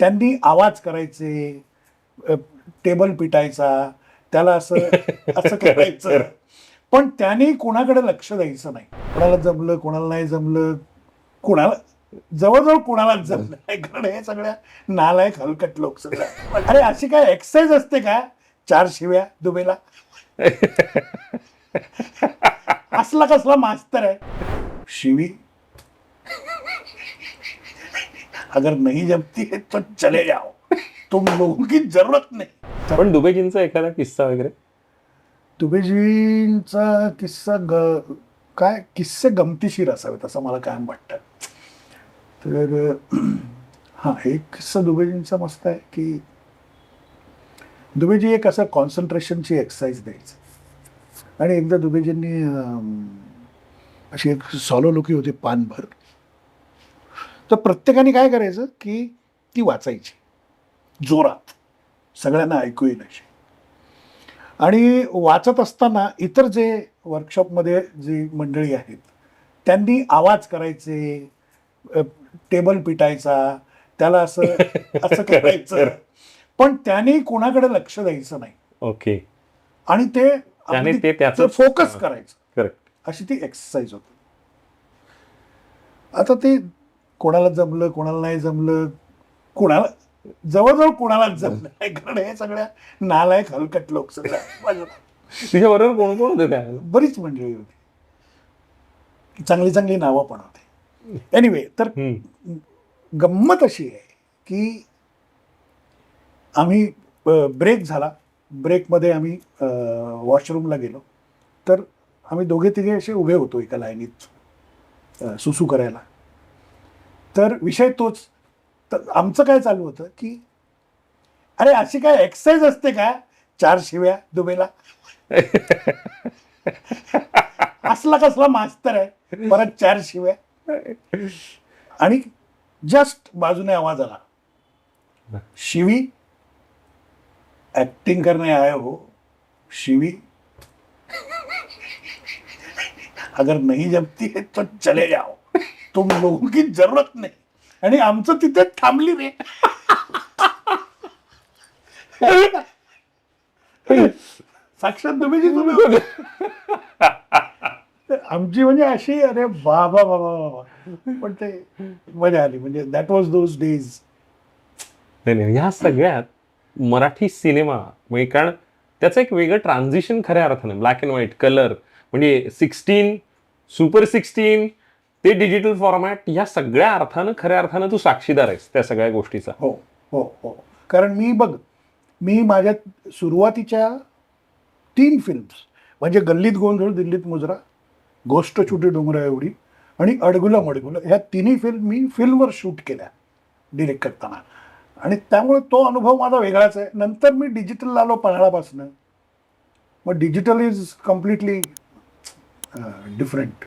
त्यांनी आवाज करायचे टेबल पिटायचा त्याला असं असं करायचं. पण त्यांनी कोणाकडे लक्ष द्यायचं नाही. कोणाला जमलं कोणाला नाही जमलं कोणाला जवळजवळ कोणालाच जमलं नाही. कारण हे सगळ्या नालायक हलकट लोक सगळ्या. अरे अशी काय एक्सरसाइज असते का? चार शिव्या दुबेला. असला कसला मास्तर आहे. शिवी अगर नहीं जमती है तो चले जाओ। तुम लोगों की जरूरत नाही। पण दुबेजींचा एखादा किस्सा वगैरे? दुबेजींचा किस्सा ग काय किस्से गमतीशीर असावेत असं मला काय वाटतं. तर हां एक किस्सा दुबेजींचा मस्त आहे की दुबेजी एक असं कॉन्सन्ट्रेशनची एक्सरसाइज द्यायचं. आणि एकदा दुबेजींनी अशी एक सॉलो लोकी होती पानभर. तर प्रत्येकाने काय करायचं की ती वाचायची. जोरात. सगळ्यांना ऐकू येईल अशी. आणि वाचत असताना इतर जे वर्कशॉपमध्ये जी मंडळी आहेत त्यांनी आवाज करायचे टेबल पिटायचा त्याला असं असं करायचं. पण त्यांनी कोणाकडे लक्ष द्यायचं नाही. ओके. आणि ते त्याने ते त्याचं- फोकस करायचं. करेक्ट अशी ती एक्सरसाइज होती. आता ते कोणाला जमलं कोणाला नाही जमलं कोणाला जवळजवळ कोणालाच जमलं नाही. कारण हे सगळ्या नालायक हलकट लोक सगळ्या तुझ्या बरोबर कोण कोण होते त्यावेळेला बरीच मंडळी होती. चांगली चांगली नावं पण होती. एनिवे तर. गंमत अशी आहे की आम्ही ब्रेक झाला. ब्रेकमध्ये आम्ही वॉशरूमला गेलो. तर आम्ही दोघे तिघे असे उभे होतो एका लाईनीत सुसू करायला. तर विषय तोच. तर आमचं काय चालू होतं की अरे अशी काय एक्सरसाइज असते का? चार शिव्या दुबेला असला कसला मास्तर आहे परत चार शिव्या. आणि जस्ट बाजूने आवाज आला. शिवी ऍक्टिंग करने आए हो. शिवी. अगर नहीं जमती है तो चले जाओ. तुम लोगों की जरूरत नाही। आणि आमचं तिथे थांबली रे. साक्षात तुम्ही तुम्ही होते आमची म्हणजे अशी अरे बाबा बाबा बाबा पण ते मजा आली. म्हणजे दॅट वॉज दोज डेज नाही नाही ह्या सगळ्यात मराठी सिनेमा म्हणजे कारण त्याचं एक वेगळं ट्रान्झिशन खऱ्या अर्थाने. ब्लॅक अँड व्हाईट कलर म्हणजे सिक्स्टीन सुपर सिक्स्टीन ते डिजिटल फॉर्मॅट या सगळ्या अर्थानं खऱ्या अर्थानं तू साक्षीदार आहेस त्या सगळ्या गोष्टीचा. हो हो हो. कारण मी बघ मी माझ्या सुरुवातीच्या तीन फिल्म्स म्हणजे गल्लीत गोंधळ दिल्लीत मुजरा गोष्ट छोटी डोंगरा एवढी आणि अडगुला मडगुला ह्या तिन्ही फिल्म मी फिल्मवर शूट केल्या डिरेक्ट करताना. आणि त्यामुळे तो अनुभव माझा वेगळाच आहे. नंतर मी डिजिटल आलो पन्हाळापासनं मग डिजिटल इज कम्प्लिटली डिफरंट